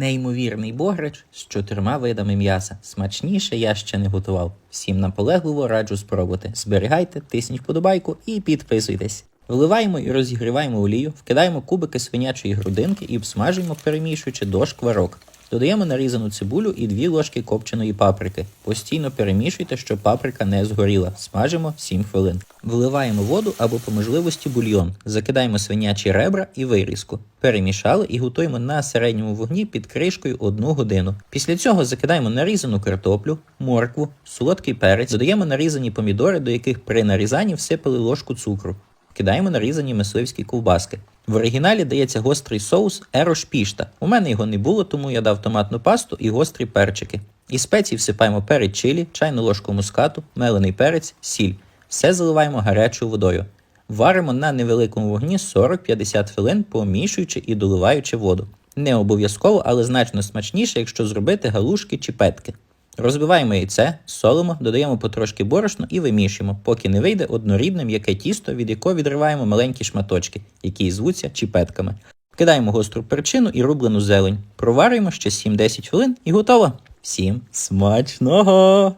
Неймовірний бограч з чотирма видами м'яса. Смачніше я ще не готував. Всім наполегливо раджу спробувати. Зберігайте, тисніть вподобайку і підписуйтесь. Вливаємо і розігріваємо олію, вкидаємо кубики свинячої грудинки і обсмажуємо, перемішуючи до шкварок. Додаємо нарізану цибулю і 2 ложки копченої паприки. Постійно перемішуйте, щоб паприка не згоріла. Смажимо 7 хвилин. Вливаємо воду або по можливості бульйон. Закидаємо свинячі ребра і вирізку. Перемішали і готуємо на середньому вогні під кришкою 1 годину. Після цього закидаємо нарізану картоплю, моркву, солодкий перець, додаємо нарізані помідори, до яких при нарізанні всипали ложку цукру. Кидаємо нарізані мисливські ковбаски. В оригіналі дається гострий соус ерош пішта. У мене його не було, тому я дав томатну пасту і гострі перчики. Із спецій всипаємо перець чилі, чайну ложку мускату, мелений перець, сіль. Все заливаємо гарячою водою. Варимо на невеликому вогні 40-50 хвилин, помішуючи і доливаючи воду. Не обов'язково, але значно смачніше, якщо зробити галушки чи петки. Розбиваємо яйце, солимо, додаємо потрошки борошно і вимішуємо, поки не вийде однорідне м'яке тісто, від якого відриваємо маленькі шматочки, які і звуться чіпетками. Кидаємо гостру перчину і рублену зелень. Проварюємо ще 7-10 хвилин і готово. Всім смачного!